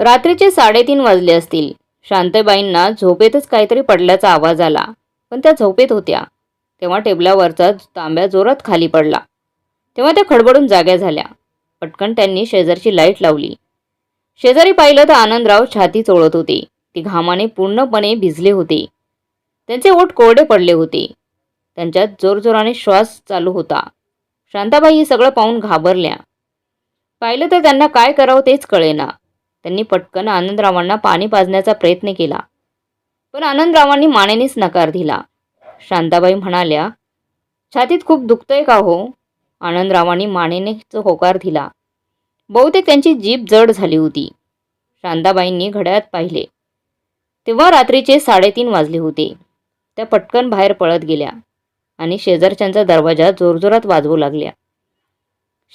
रात्रीचे साडेतीन वाजले असतील. शांतबाईंना झोपेतच काहीतरी पडल्याचा आवाज आला. पण त्या झोपेत होत्या. तेव्हा टेबलावरचा तांब्या जोरात खाली पडला. तेव्हा त्या खडबडून जाग्या झाल्या. पटकन त्यांनी शेजारची लाइट लावली. शेजारी पाहिलं तर आनंदराव छाती चोळत होते. ती घामाने पूर्णपणे भिजले होते. त्यांचे ओठ कोरडे पडले होते. त्यांच्यात जोरजोराने श्वास चालू होता. शांताबाई हे सगळं पाहून घाबरल्या. पाहिलं तर त्यांना काय करावं तेच कळेना. त्यांनी पटकन आनंदरावांना पाणी पाजण्याचा प्रयत्न केला. पण आनंदरावांनी मानेनेच नकार दिला. शांताबाई म्हणाल्या छातीत खूप दुखतंय का हो? आनंदरावांनी मानेनेच होकार दिला. बहुतेक त्यांची जीभ जड झाली होती. शांताबाईंनी घड्याळात पाहिले. तेव्हा रात्रीचे साडेतीन वाजले होते. त्या पटकन बाहेर पळत गेल्या आणि शेजारच्यांचा दरवाजा जोरजोरात वाजवू लागल्या.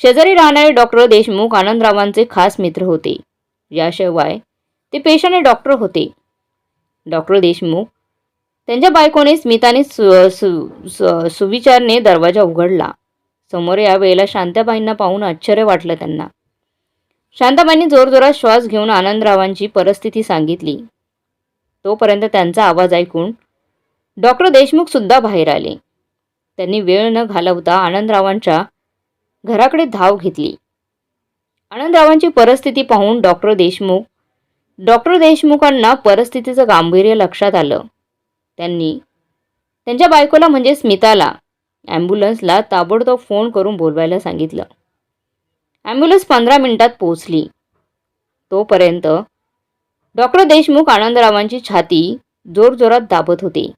शेजारी राहणारे डॉक्टर देशमुख आनंदरावांचे खास मित्र होते. याशिवाय ते पेशाने डॉक्टर होते. डॉक्टर देशमुख त्यांच्या बायकोने स्मिताने सु सु सु- सुविचारने दरवाजा उघडला. समोर या वेळेला शांताबाईंना पाहून आश्चर्य वाटलं त्यांना. शांताबाईंनी जोरजोरात श्वास घेऊन आनंदरावांची परिस्थिती सांगितली. तोपर्यंत त्यांचा आवाज ऐकून डॉक्टर देशमुख सुद्धा बाहेर आले. त्यांनी वेळ न घालवता आनंदरावांच्या घराकडे धाव घेतली. आनंदरावांची परिस्थिती पाहून डॉक्टर देशमुख डॉक्टर देशमुखांना परिस्थितीचं गांभीर्य लक्षात आलं. त्यांनी त्यांच्या बायकोला म्हणजे स्मिताला ॲम्ब्युलन्सला ताबडतोब फोन करून बोलवायला सांगितलं. ॲम्ब्युलन्स पंधरा मिनिटात पोहोचली. तोपर्यंत डॉक्टर देशमुख आनंदरावांची छाती जोरजोरात दाबत होते.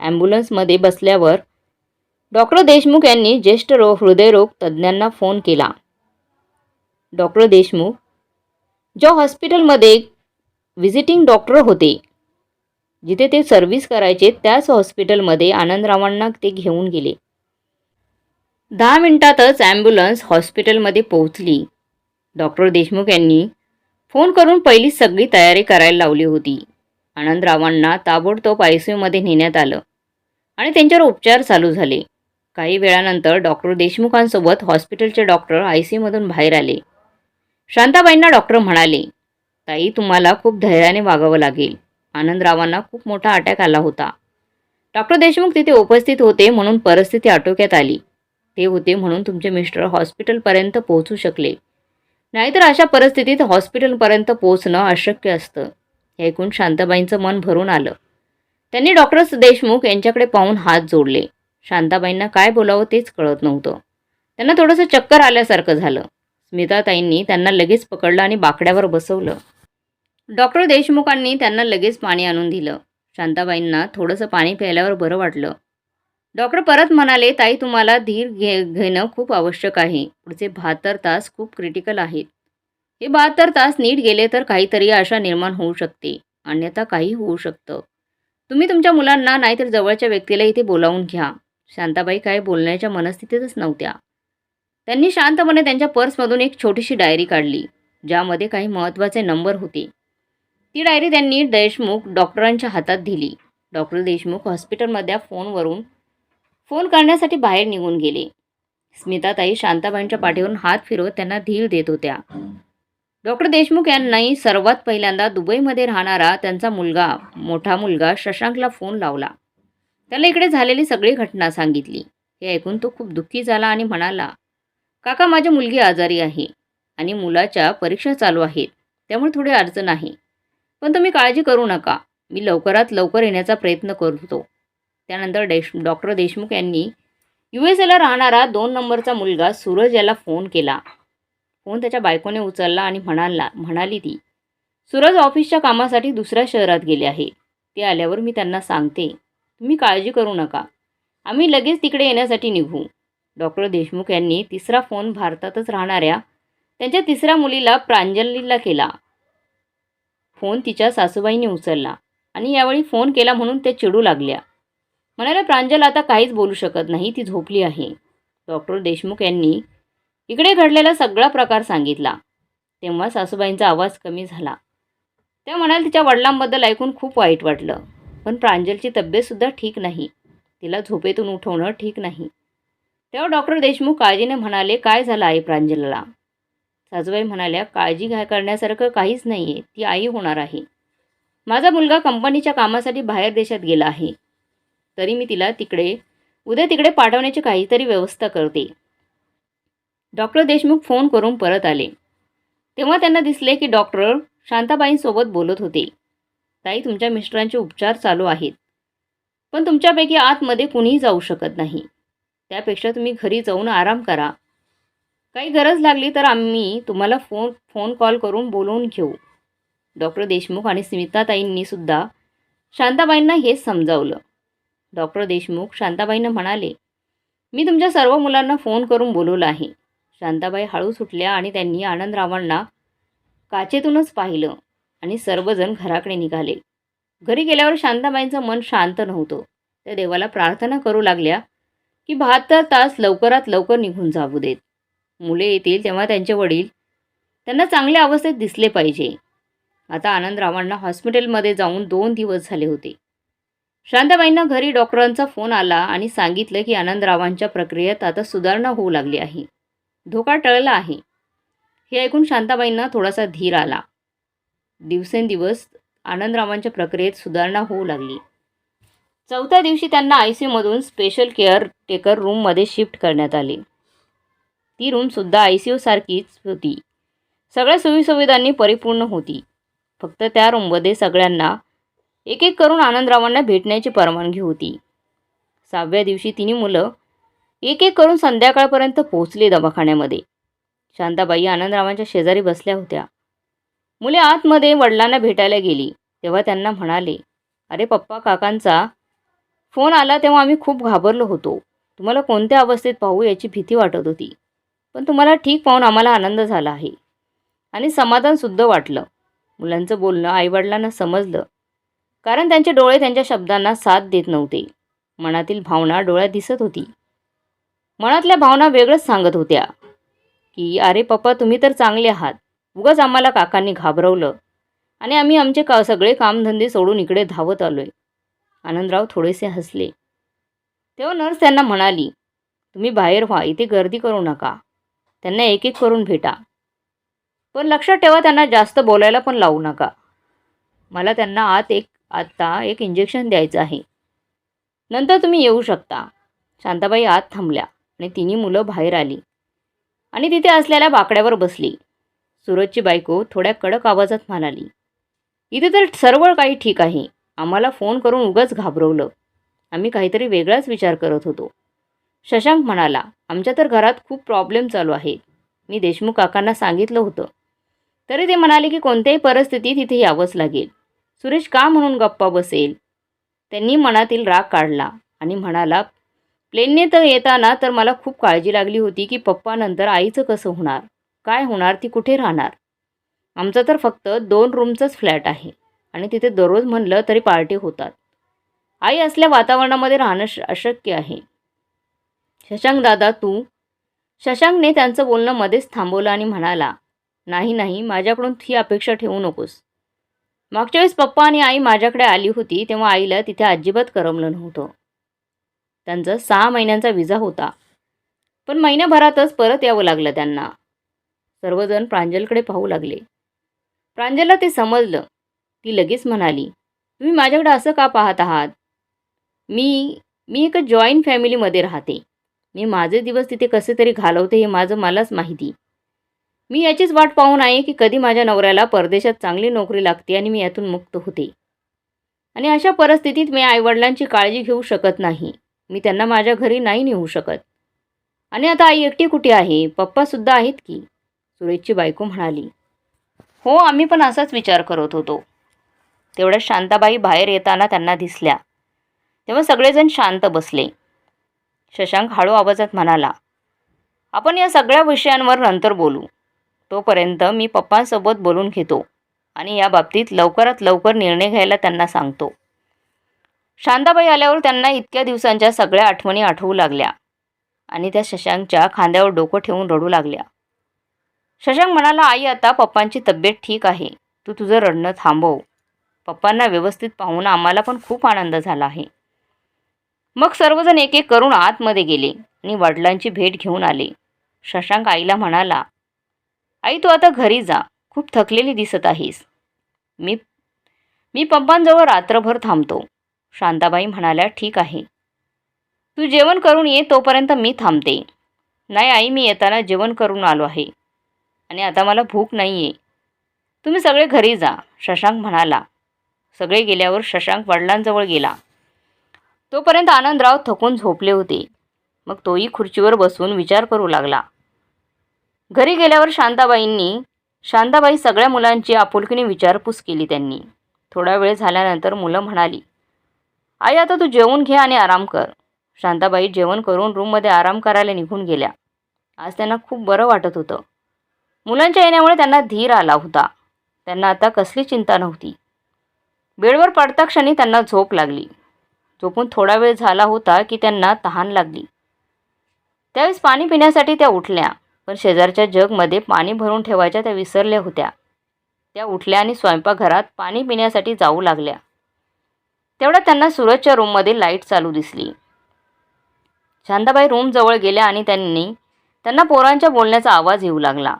ॲम्ब्युलन्समध्ये बसल्यावर डॉक्टर देशमुख यांनी ज्येष्ठ रो हृदयरोग तज्ज्ञांना फोन केला. डॉक्टर देशमुख ज्या हॉस्पिटलमध्ये व्हिजिटिंग डॉक्टर होते जिथे ते सर्व्हिस करायचे त्याच हॉस्पिटलमध्ये आनंदरावांना ते घेऊन गेले. दहा मिनिटातच ॲम्ब्युलन्स हॉस्पिटलमध्ये पोहोचली. डॉक्टर देशमुख यांनी फोन करून पहिली सगळी तयारी करायला लावली होती. आनंदरावांना ताबडतोब आय सी यूमध्ये नेण्यात आलं आणि त्यांच्यावर उपचार चालू झाले. काही वेळानंतर डॉक्टर देशमुखांसोबत हॉस्पिटलचे डॉक्टर आय सी यूमधून बाहेर आले. शांताबाईंना डॉक्टर म्हणाले ताई तुम्हाला खूप धैर्याने वागावं लागेल. आनंदरावांना खूप मोठा अटॅक आला होता. डॉक्टर देशमुख तिथे उपस्थित होते म्हणून परिस्थिती आटोक्यात आली. ते होते म्हणून तुमचे मिस्टर हॉस्पिटलपर्यंत पोहोचू शकले. नाहीतर अशा परिस्थितीत हॉस्पिटलपर्यंत पोहोचणं अशक्य असतं. हे ऐकून शांताबाईंचं मन भरून आलं. त्यांनी डॉक्टर देशमुख यांच्याकडे पाहून हात जोडले. शांताबाईंना काय बोलावं तेच कळत नव्हतं. त्यांना थोडंसं चक्कर आल्यासारखं झालं. स्मिताताईंनी त्यांना लगेच पकडलं आणि बाकड्यावर बसवलं. डॉक्टर देशमुखांनी त्यांना लगेच पाणी आणून दिलं. शांताबाईंना थोडंसं पाणी प्यायल्यावर बरं वाटलं. डॉक्टर परत म्हणाले ताई तुम्हाला धीर घे घेणं खूप आवश्यक आहे. पुढचे बहात्तर तास खूप क्रिटिकल आहेत. हे बहात्तर तास नीट गेले तर काहीतरी आशा निर्माण होऊ शकते. अन्यथा काही होऊ शकतं. तुम्ही तुमच्या मुलांना नाहीतर जवळच्या व्यक्तीला इथे बोलावून घ्या. शांताबाई काय बोलण्याच्या मनस्थितीतच नव्हत्या. त्यांनी शांतपणे त्यांच्या पर्समधून एक छोटीशी डायरी काढली ज्यामध्ये काही महत्त्वाचे नंबर होते. ती डायरी त्यांनी देशमुख डॉक्टरांच्या हातात दिली. डॉक्टर देशमुख हॉस्पिटलमधल्या फोनवरून फोन करण्यासाठी बाहेर निघून गेले. स्मिताताई शांताबाईंच्या पाठीवरून हात फिरवत त्यांना धीर देत होत्या. डॉक्टर देशमुख यांनाही सर्वात पहिल्यांदा दुबईमध्ये राहणारा त्यांचा मुलगा मोठा मुलगा शशांकला फोन लावला. त्याला इकडे झालेली सगळी घटना सांगितली. हे ऐकून तो खूप दुःखी झाला आणि म्हणाला काका माझी मुलगी आजारी आहे आणि मुलाच्या परीक्षा चालू आहेत त्यामुळे थोडी अडचण आहे. पण तुम्ही काळजी करू नका. मी लवकरात लवकर येण्याचा प्रयत्न करतो. त्यानंतर देश डॉक्टर देशमुख यांनी यू एस एला राहणारा दोन नंबरचा मुलगा सूरज याला फोन केला. फोन त्याच्या बायकोने उचलला आणि म्हणाला म्हणाली ती सूरज ऑफिसच्या कामासाठी दुसऱ्या शहरात गेले आहे. ते आल्यावर मी त्यांना सांगते. तुम्ही काळजी करू नका. आम्ही लगेच तिकडे येण्यासाठी निघू. डॉक्टर देशमुख यांनी तिसरा फोन भारतातच राहणाऱ्या त्यांच्या तिसऱ्या मुलीला प्रांजलीला केला. फोन तिच्या सासूबाईंनी उचलला आणि यावेळी फोन केला म्हणून ते चिडू लागल्या. म्हणाल्या प्रांजल आता काहीच बोलू शकत नाही ती झोपली आहे. डॉक्टर देशमुख यांनी इकडे घडलेला सगळा प्रकार सांगितला. तेव्हा सासूबाईंचा आवाज कमी झाला. त्या म्हणाल तिच्या वडिलांबद्दल ऐकून खूप वाईट वाटलं पण प्रांजलची तब्येतसुद्धा ठीक नाही. तिला झोपेतून उठवणं ठीक नाही. तेव्हा डॉक्टर देशमुख काळजीने म्हणाले काय झालं आहे प्रांजलला? सासूबाई म्हणाल्या काळजी घ्या करण्यासारखं काहीच नाही आहे ती आई होणार आहे. माझा मुलगा कंपनीच्या कामासाठी बाहेर देशात गेला आहे. तरी मी तिला तिकडे उद्या तिकडे पाठवण्याची काहीतरी व्यवस्था करते. डॉक्टर देशमुख फोन करून परत आले. तेव्हा त्यांना दिसले की डॉक्टर शांताबाईंसोबत बोलत होते. ताई तुमच्या मिस्टरांचे उपचार चालू आहेत. पण तुमच्यापैकी आतमध्ये कुणीही जाऊ शकत नाही. त्यापेक्षा तुम्ही घरी जाऊन आराम करा. काही गरज लागली तर आम्ही तुम्हाला फोन फोन कॉल करून बोलवून घेऊ. डॉक्टर देशमुख आणि स्मिताताईंनीसुद्धा शांताबाईंना हेच समजावलं. डॉक्टर देशमुख शांताबाईंना म्हणाले मी तुमच्या सर्व मुलांना फोन करून बोलवलं आहे. शांताबाई हळू सुटल्या आणि त्यांनी आनंदरावांना काचेतूनच पाहिलं आणि सर्वजण घराकडे निघाले. घरी गेल्यावर शांताबाईंचं मन शांत नव्हतं. त्या देवाला प्रार्थना करू लागल्या. की बहात्तर तास लवकरात लवकर निघून जाऊ देत. मुले येतील तेव्हा त्यांचे वडील त्यांना चांगल्या अवस्थेत दिसले पाहिजे. आता आनंदरावांना हॉस्पिटलमध्ये जाऊन दोन दिवस झाले होते. शांताबाईंना घरी डॉक्टरांचा फोन आला आणि सांगितलं की आनंदरावांच्या प्रक्रियेत आता सुधारणा होऊ लागली आहे. धोका टळला आहे. हे ऐकून शांताबाईंना थोडासा धीर आला. दिवसेंदिवस आनंदरावांच्या प्रक्रियेत सुधारणा होऊ लागली. चौथ्या दिवशी त्यांना आय सी यूमधून स्पेशल केअर टेकर रूममध्ये शिफ्ट करण्यात आले. ती रूमसुद्धा आय सी यूसारखीच होती. सगळ्या सोयीसुविधांनी परिपूर्ण होती. फक्त त्या रूममध्ये सगळ्यांना एक एक करून आनंदरावांना भेटण्याची परवानगी होती. सहाव्या दिवशी तिन्ही मुलं एक एक करून संध्याकाळपर्यंत पोहोचली दवाखान्यामध्ये. शांताबाई आनंदरावांच्या शेजारी बसल्या होत्या. मुले आतमध्ये वडिलांना भेटायला गेली. तेव्हा त्यांना म्हणाले अरे पप्पा काकांचा फोन आला तेव्हा आम्ही खूप घाबरलो होतो. तुम्हाला कोणत्या अवस्थेत पाहू याची भीती वाटत होती. पण तुम्हाला ठीक पाहून आम्हाला आनंद झाला आहे. आणि समाधानसुद्धा वाटलं. मुलांचं बोलणं आईवडिलांना समजलं. कारण त्यांचे डोळे त्यांच्या शब्दांना साथ देत नव्हते. मनातील भावना डोळ्यात दिसत होती. मनातल्या भावना वेगळंच सांगत होत्या. की अरे पप्पा तुम्ही तर चांगले आहात. उगाच आम्हाला काकांनी घाबरवलं. आणि आम्ही आमचे का सगळे कामधंदे सोडून इकडे धावत आलो आहे आनंदराव थोडेसे हसले. तेव्हा नर्स त्यांना म्हणाली तुम्ही बाहेर व्हा इथे गर्दी करू नका. त्यांना एक एक करून भेटा. पण लक्षात ठेवा त्यांना जास्त बोलायला पण लावू नका. मला त्यांना आत एक आत्ता एक इंजेक्शन द्यायचं आहे. नंतर तुम्ही येऊ शकता. शांताबाई आत थांबल्या आणि तिन्ही मुलं बाहेर आली. आणि तिथे असलेल्या बाकड्यावर बसली. सूरजची बायको थोड्या कडक आवाजात म्हणाली इथे तर सर्व काही ठीक आहे. आम्हाला फोन करून उगाच घाबरवलं. आम्ही काहीतरी वेगळाच विचार करत होतो. शशांक म्हणाला आमच्या तर घरात खूप प्रॉब्लेम चालू आहेत मी देशमुख काकांना सांगितलं होतं. तरी ते म्हणाले की कोणत्याही परिस्थितीत इथे यावंच लागेल. सुरेश का म्हणून गप्पा बसेल? त्यांनी मनातील राग काढला आणि म्हणाला प्लेनने तर येताना तर मला खूप काळजी लागली होती की पप्पानंतर आईचं कसं होणार? काय होणार ती कुठे राहणार? आमचं तर फक्त दोन रूमचंच फ्लॅट आहे. आणि तिथे दररोज म्हणलं तरी पार्टी होतात. आई असल्या वातावरणामध्ये राहणं श अशक्य आहे. शशांक दादा तू? शशांकने त्यांचं बोलणं मध्येच थांबवलं आणि म्हणाला नाही नाही माझ्याकडून ही अपेक्षा ठेवू नकोस. मागच्या वेळेस पप्पा आणि आई माझ्याकडे आली होती तेव्हा आईला तिथे अजिबात करमलं नव्हतं. त्यांचा सहा महिन्यांचा विजा होता. पण महिन्याभरातच परत यावं लागलं त्यांना. सर्वजण प्रांजलकडे पाहू लागले. प्रांजलला ते समजलं. ती लगेच म्हणाली तुम्ही माझ्याकडे असं का पाहत आहात? मी मी एका जॉईंट फॅमिलीमध्ये राहते. मी माझे दिवस तिथे कसे तरी घालवते हे माझं मलाच माहिती. मी याचीच वाट पाहून आहे की कधी माझ्या नवऱ्याला परदेशात चांगली नोकरी लागते आणि मी यातून मुक्त होते. आणि अशा परिस्थितीत मी आईवडिलांची काळजी घेऊ शकत नाही. मी त्यांना माझ्या घरी नाही नेऊ शकत. आणि आता आई एकटी कुठे आहे? पप्पासुद्धा आहेत की? सुरेशची बायको म्हणाली. हो आम्ही पण असाच विचार करत होतो. तेवढ्या शांताबाई बाहेर येताना त्यांना दिसल्या. तेव्हा सगळेजण शांत बसले. शशांक हळू आवाजात म्हणाला आपण या सगळ्या विषयांवर नंतर बोलू. तोपर्यंत मी पप्पांसोबत बोलून घेतो आणि या बाबतीत लवकरात लवकर निर्णय घ्यायला त्यांना सांगतो. शांताबाई आल्यावर त्यांना इतक्या दिवसांच्या सगळ्या आठवणी आठवू लागल्या आणि त्या शशांकच्या खांद्यावर डोकं ठेवून रडू लागल्या. शशांक म्हणाला आई आता पप्पांची तब्येत ठीक आहे. तू तुझं रडणं थांबव. पप्पांना व्यवस्थित पाहून आम्हाला पण खूप आनंद झाला आहे. मग सर्वजण एक एक करून आतमध्ये गेले आणि वडिलांची भेट घेऊन आले. शशांक आईला म्हणाला आई तू आता घरी जा. खूप थकलेली दिसत आहेस. मी मी पप्पांजवळ रात्रभर थांबतो. शांताबाई म्हणाल्या ठीक आहे. तू जेवण करून ये तोपर्यंत मी थांबते. नाही आई मी येताना जेवण करून आलो आहे. आणि आता मला भूक नाही आहे तुम्ही सगळे घरी जा. शशांक म्हणाला सगळे गेल्यावर शशांक वडिलांजवळ गेला. तोपर्यंत आनंदराव थकून झोपले होते. मग तोही खुर्चीवर बसून विचार करू लागला. घरी गेल्यावर शांताबाईंनी शांताबाई सगळ्या मुलांची आपुलकीने विचारपूस केली त्यांनी. थोडा वेळ झाल्यानंतर मुलं म्हणाली आई आता तू जेवून घे आणि आराम कर. शांताबाई जेवण करून रूममध्ये आराम करायला निघून गेल्या. आज त्यांना खूप बरं वाटत होतं. मुलांच्या येण्यामुळे त्यांना धीर आला होता. त्यांना आता कसली चिंता नव्हती. बेडवर पडता क्षणी त्यांना झोप लागली. झोपून थोडा वेळ झाला होता की त्यांना तहान लागली. त्यावेळेस पाणी पिण्यासाठी त्या उठल्या पण शेजारच्या जगमध्ये पाणी भरून ठेवायच्या त्या विसरल्या होत्या. त्या उठल्या आणि स्वयंपाकघरात पाणी पिण्यासाठी जाऊ लागल्या. तेवढ्या त्यांना सूरजच्या रूममध्ये लाइट चालू दिसली. शांताबाई रूमजवळ गेल्या आणि त्यांनी त्यांना पोरांच्या बोलण्याचा आवाज येऊ लागला.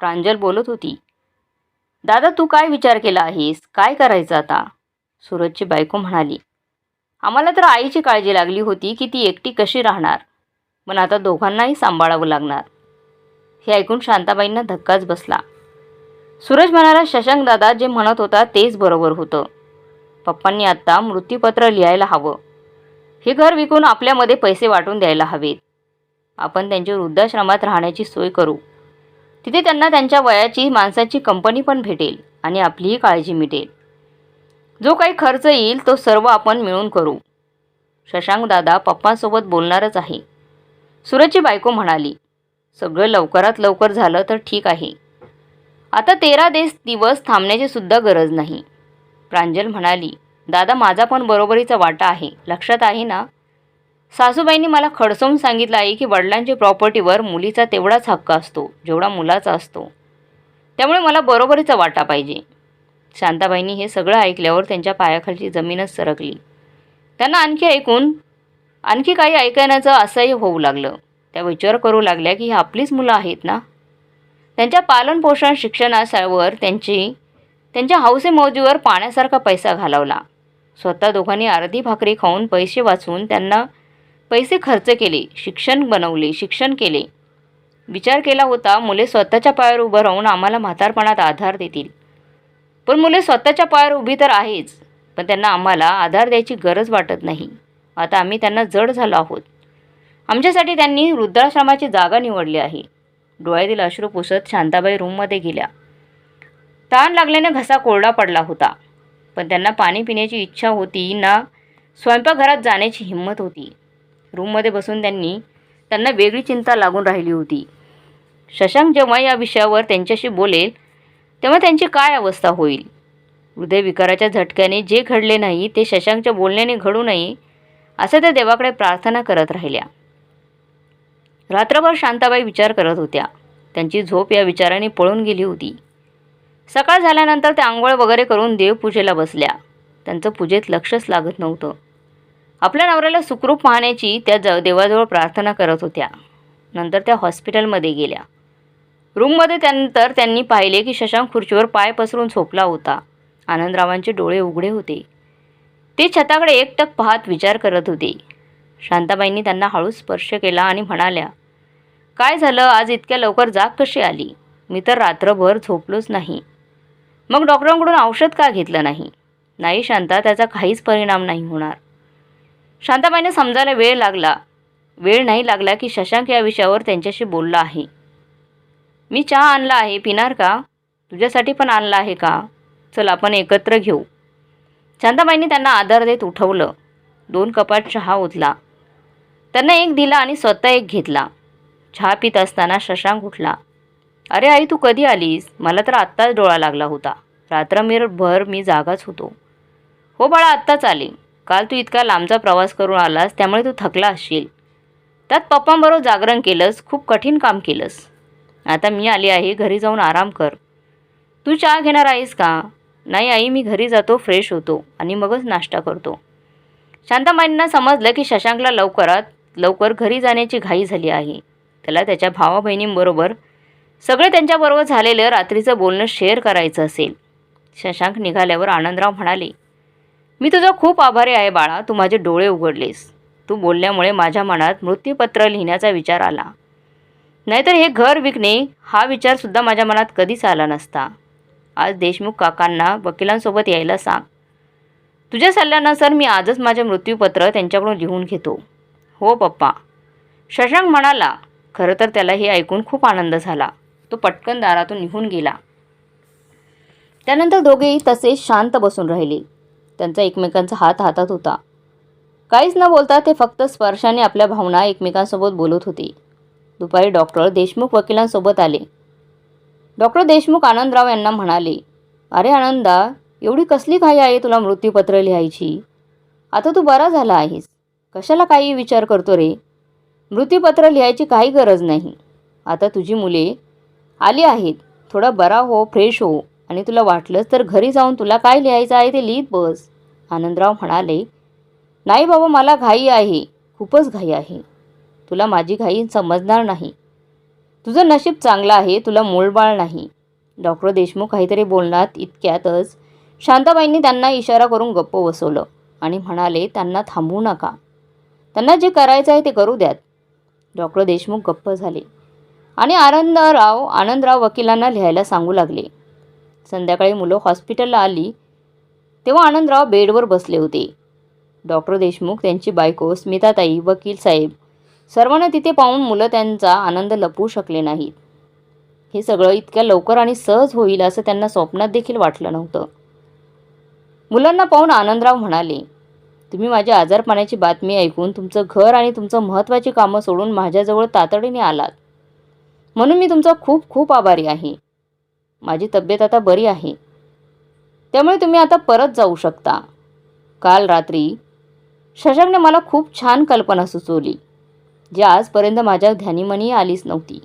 प्रांजल बोलत होती दादा तू काय विचार केला आहेस? काय करायचं आता? सूरजची बायको म्हणाली आम्हाला तर आईची काळजी लागली होती की ती एकटी कशी राहणार? पण आता दोघांनाही सांभाळावं लागणार. हे ऐकून शांताबाईंना धक्काच बसला. सूरज म्हणाला शशांक दादा जे म्हणत होता तेच बरोबर होतं. पप्पांनी आत्ता मृत्यूपत्र लिहायला हवं. हे घर विकून आपल्यामध्ये पैसे वाटून द्यायला हवेत. आपण त्यांच्या वृद्धाश्रमात राहण्याची सोय करू. तिथे त्यांना त्यांच्या वयाची माणसाची कंपनी पण भेटेल आणि आपलीही काळजी मिटेल. जो काही खर्च येईल तो सर्व आपण मिळून करू. शशांक दादा पप्पांसोबत बोलणारच आहे. सूरजची बायको म्हणाली सगळं लवकरात लवकर झालं तर ठीक आहे. आता तेरा देश दिवस थांबण्याची सुद्धा गरज नाही. प्रांजल म्हणाली दादा माझा पण बरोबरीचा वाटा आहे. लक्षात आहे ना? सासूबाईंनी मला खडसवून सांगितलं आहे की वडिलांच्या प्रॉपर्टीवर मुलीचा तेवढाच हक्क असतो जेवढा मुलाचा असतो. त्यामुळे मला बरोबरीचा वाटा पाहिजे. शांताबाईंनी हे सगळं ऐकल्यावर त्यांच्या पायाखालची जमीनच सरकली. त्यांना आणखी ऐकून आणखी काही ऐकण्याचं असह्य होऊ लागलं. त्या विचार करू लागल्या की ही आपलीच मुलं आहेत ना? त्यांच्या पालनपोषण शिक्षणासावर त्यांची त्यांच्या हौसे मौजीवर पाण्यासारखा पैसा घालवला. स्वतः दोघांनी अर्धी भाकरी खाऊन पैसे वाचवून त्यांना पैसे खर्च केले शिक्षण बनवले शिक्षण केले. विचार केला होता मुले स्वतःच्या पायावर उभं राहून आम्हाला म्हातारपणात आधार देतील. पण मुले स्वतःच्या पायावर उभी तर आहेच पण त्यांना आम्हाला आधार द्यायची गरज वाटत नाही. आता आम्ही त्यांना जड झालो आहोत. आमच्यासाठी त्यांनी वृद्धाश्रमाची जागा निवडली आहे. डोळ्यातील अश्रू पुसत शांताबाई रूममध्ये गेल्या. ताण लागल्याने घसा कोरडा पडला होता. पण त्यांना पाणी पिण्याची इच्छा होती ना स्वयंपाकघरात जाण्याची हिंमत होती. रूममध्ये बसून त्यांनी त्यांना वेगळी चिंता लागून राहिली होती. शशांक जेव्हा या विषयावर त्यांच्याशी बोलेल तेव्हा त्यांची काय अवस्था होईल? हृदयविकाराच्या झटक्याने जे घडले नाही ते शशांकच्या बोलण्याने घडू नये असं त्या देवाकडे प्रार्थना करत राहिल्या. रात्रभर शांताबाई विचार करत होत्या. त्यांची झोप या विचाराने पळून गेली होती. सकाळ झाल्यानंतर त्या आंघोळ वगैरे करून देवपूजेला बसल्या. त्यांचं पूजेत लक्षच लागत नव्हतं. आपल्या नवऱ्याला सुखरूप पाहण्याची त्या ज देवाजवळ प्रार्थना करत होत्या. नंतर त्या हॉस्पिटलमध्ये गेल्या. रूममध्ये त्यानंतर त्यांनी पाहिले की शशांक खुर्चीवर पाय पसरून झोपला होता. आनंदरावांचे डोळे उघडे होते. ते छताकडे एकटक पाहत विचार करत होते. शांताबाईंनी त्यांना हळूच स्पर्श केला आणि म्हणाल्या काय झालं? आज इतक्या लवकर जाग कशी आली? मी तर रात्रभर झोपलोच नाही. मग डॉक्टरांकडून औषध का घेतलं नाही? नाही शांता त्याचा काहीच परिणाम नाही होणार. शांताबाईने समजायला वेळ लागला. वेळ नाही लागला की शशांक या विषयावर त्यांच्याशी बोलला आहे. मी चहा आणला आहे पिणार का? तुझ्यासाठी पण आणला आहे का? चल आपण एकत्र घेऊ. शांताबाईंनी त्यांना आधार देत उठवलं. दोन कपात चहा ओतला. त्यांना एक दिला आणि स्वतः एक घेतला. चहा पित असताना शशांक उठला. अरे आई तू कधी आलीस? मला तर आत्ताच डोळा लागला होता. रात्रमीरभर मी जागाच होतो. हो बाळा आत्ताच आले. काल तू इतका लांबचा प्रवास करून आलास त्यामुळे तू थकला असशील. त्यात पप्पांबरोबर जागरण केलंस खूप कठीण काम केलंस. आता मी आली आहे घरी जाऊन आराम कर. तू चहा घेणार आहेस का? नाही आई मी घरी जातो फ्रेश होतो आणि मगच नाश्ता करतो. शांताबाईंना समजलं की शशांकला लवकरात लवकर घरी जाण्याची घाई झाली आहे. त्याला त्याच्या भावा बहिणींबरोबर सगळे त्यांच्याबरोबर झालेलं रात्रीचं बोलणं शेअर करायचं असेल. शशांक निघाल्यावर आनंदराव म्हणाले मी तुझा खूप आभारी आहे बाळा. तू माझे डोळे उघडलेस. तू बोलल्यामुळे माझ्या मनात मृत्यूपत्र लिहिण्याचा विचार आला. नाहीतर हे घर विकणे हा विचारसुद्धा माझ्या मनात कधीच आला नसता. आज देशमुख काकांना वकिलांसोबत यायला सांग. तुझ्या सल्ल्यानुसार मी आजच माझे मृत्यूपत्र त्यांच्याकडून लिहून घेतो. हो पप्पा. शशांक म्हणाला खरं तर त्याला हे ऐकून खूप आनंद झाला. तो पटकन दारातून निघून गेला. त्यानंतर दोघेही तसेच शांत बसून राहिले. त्यांचा एकमेकांचा हात हातात होता. काहीच न बोलता ते फक्त स्पर्शाने आपल्या भावना एकमेकांसोबत बोलत होते. दुपारी डॉक्टर देशमुख वकिलांसोबत आले. डॉक्टर देशमुख आनंदराव यांना म्हणाले अरे आनंदा एवढी कसली घाई आहे तुला मृत्यूपत्र लिहायची? आता तू बरा झाला आहेस. कशाला काही विचार करतो रे? मृत्यूपत्र लिहायची काही गरज नाही. आता तुझी मुले आली आहेत. थोडा बरा हो फ्रेश हो. आणि तुला वाटलंच तर घरी जाऊन तुला काय लिहायचं आहे ते लिहित बस. आनंदराव म्हणाले नाही बाबा मला घाई आहे. खूपच घाई आहे. तुला माझी घाई समजणार नाही. तुझं नशीब चांगलं आहे तुला मूळबाळ नाही. डॉक्टर देशमुख काहीतरी बोलणार इतक्यातच शांताबाईंनी त्यांना इशारा करून गप्प बसवलं आणि म्हणाले त्यांना थांबवू नका. त्यांना जे करायचं आहे ते करू द्यात. डॉक्टर देशमुख गप्प झाले आणि आनंदराव आनंदराव वकिलांना लिहायला सांगू लागले. संध्याकाळी मुलं हॉस्पिटलला आली तेव्हा आनंदराव बेडवर बसले होते. डॉक्टर देशमुख त्यांची बायको स्मिताताई वकील साहेब सर्वांना तिथे पाहून मुलं त्यांचा आनंद लपवू शकले नाहीत. हे सगळं इतक्या लवकर आणि सहज होईल असं त्यांना स्वप्नात देखील वाटलं नव्हतं. मुलांना पाहून आनंदराव म्हणाले तुम्ही माझ्या आजारपणाची बातमी ऐकून तुमचं घर आणि तुमचं महत्त्वाची कामं सोडून माझ्याजवळ तातडीने आलात. म्हणून मी तुमचा खूप खूप आभारी आहे. माझी तब्येत आता बरी आहे. त्यामुळे तुम्ही आता परत जाऊ शकता. काल रात्री शशांकने मला खूप छान कल्पना सुचवली जी आजपर्यंत माझ्या ध्यानीमनी आलीच नव्हती.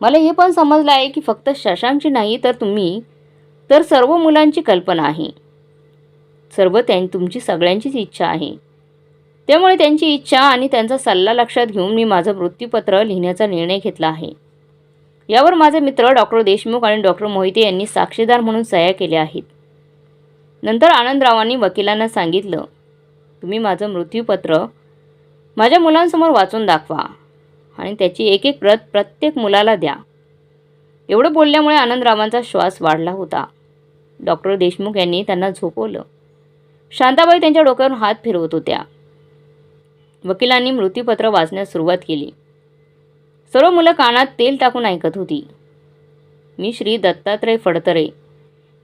मला हे पण समजलं आहे की फक्त शशांकची नाही तर तुम्ही तर सर्व मुलांची कल्पना आहे. सर्व त्यां तुमची सगळ्यांचीच इच्छा आहे. त्यामुळे त्यांची इच्छा आणि त्यांचा सल्ला लक्षात घेऊन मी माझं मृत्यूपत्र लिहिण्याचा निर्णय घेतला आहे. यावर माझे मित्र डॉक्टर देशमुख आणि डॉक्टर मोहिते यांनी साक्षीदार म्हणून सह्या केल्या आहेत. नंतर आनंदरावांनी वकिलांना सांगितलं तुम्ही माझं मृत्यूपत्र माझ्या मुलांसमोर वाचून दाखवा आणि त्याची एक एक प्रत प्रत्येक मुलाला द्या. एवढं बोलल्यामुळे आनंदरावांचा श्वास वाढला होता. डॉक्टर देशमुख यांनी त्यांना झोपवलं. शांताबाई त्यांच्या डोक्यावर हात फिरवत होत्या. वकिलांनी मृत्यूपत्र वाचण्यास सुरुवात केली. सर्व मुलं कानात तेल टाकून ऐकत होती. मी श्री दत्तात्रय फडतरे.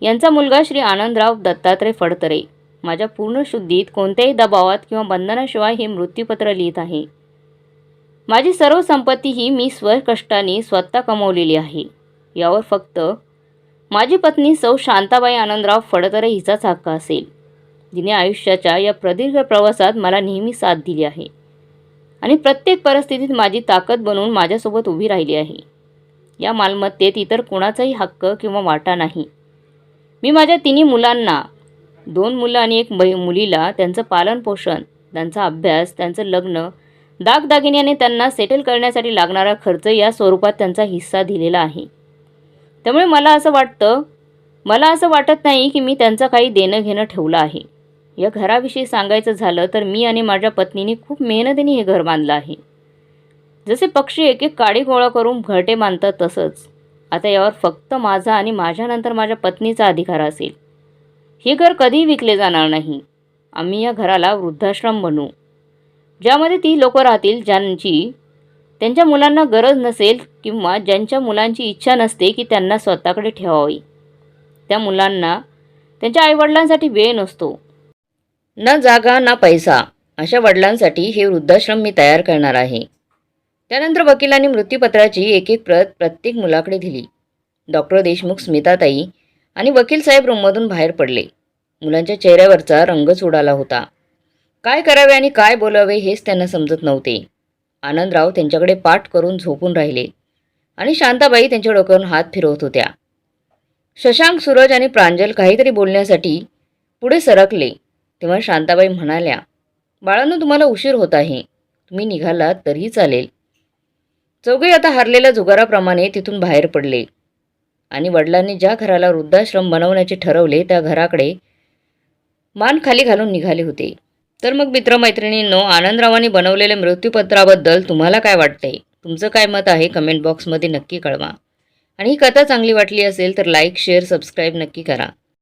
यांचा मुलगा श्री आनंदराव दत्तात्रय फडतरे. माझ्या पूर्ण शुद्धीत कोणत्याही दबावात किंवा बंधनाशिवाय हे मृत्यूपत्र लिहित आहे. माझी सर्व संपत्ती ही मी स्वकष्टाने स्वतः कमवलेली आहे. यावर फक्त माझी पत्नी सौ शांताबाई आनंदराव फडतरे हिचाच हक्क असेल. जिने आयुष्याच्या या प्रदीर्घ प्रवासात मला नेहमी साथ दिली आहे. आणि प्रत्येक परिस्थितीत माझी ताकद बनवून माझ्यासोबत उभी राहिली आहे. या मालमत्तेत इतर कोणाचाही हक्क किंवा वाटा नाही. मी माझ्या तिन्ही मुलांना दोन मुलं आणि एक बै मुलीला त्यांचं पालनपोषण त्यांचा अभ्यास त्यांचं लग्न दागदागिन्याने त्यांना सेटल करण्यासाठी लागणारा खर्च या स्वरूपात त्यांचा हिस्सा दिलेला आहे. त्यामुळे मला असं वाटतं मला असं वाटत नाही की मी त्यांचं काही देणं घेणं ठेवलं आहे. या घराविषयी सांगायचं झालं तर मी आणि माझ्या पत्नीने खूप मेहनतीने हे घर बांधलं आहे. जसे पक्षी एक एक काडी गोळा करून घरटे बांधतात तसंच. आता यावर फक्त माझा आणि माझ्यानंतर माझ्या पत्नीचा अधिकार असेल. हे घर कधीही विकले जाणार नाही. आम्ही या घराला वृद्धाश्रम बनवू ज्यामध्ये ती लोकं राहतील ज्यांची त्यांच्या मुलांना गरज नसेल किंवा ज्यांच्या मुलांची इच्छा नसते की त्यांना स्वतःकडे ठेवावी. त्या मुलांना त्यांच्या आईवडिलांसाठी वेळ नसतो. ना जागा ना पैसा अशा वडिलांसाठी हे वृद्धाश्रम मी तयार करणार आहे. त्यानंतर वकिलांनी मृत्यूपत्राची एक एक प्रत प्रत्येक मुलाकडे दिली. डॉक्टर देशमुख स्मिताताई आणि वकील साहेब रूममधून बाहेर पडले. मुलांच्या चेहऱ्यावरचा रंगच उडाला होता. काय करावे आणि काय बोलावे हेच त्यांना समजत नव्हते. आनंदराव त्यांच्याकडे पाठ करून झोपून राहिले आणि शांताबाई त्यांच्या डोक्यावरून हात फिरवत होत्या. शशांक सूरज आणि प्रांजल काहीतरी बोलण्यासाठी पुढे सरकले. तेव्हा शांताबाई म्हणाल्या बाळांनो तुम्हाला उशीर होत आहे. तुम्ही निघालात तरीही चालेल. चौघे आता हरलेल्या जुगाराप्रमाणे तिथून बाहेर पडले. आणि वडिलांनी ज्या घराला वृद्धाश्रम बनवण्याचे ठरवले त्या घराकडे मान खाली घालून निघाले होते. तर मग मित्रमैत्रिणींनो आनंदरावांनी बनवलेल्या मृत्यूपत्राबद्दल तुम्हाला काय वाटतंय तुमचं काय मत आहे? कमेंट बॉक्समध्ये नक्की कळवा. आणि ही कथा चांगली वाटली असेल तर लाईक शेअर सबस्क्राईब नक्की करा.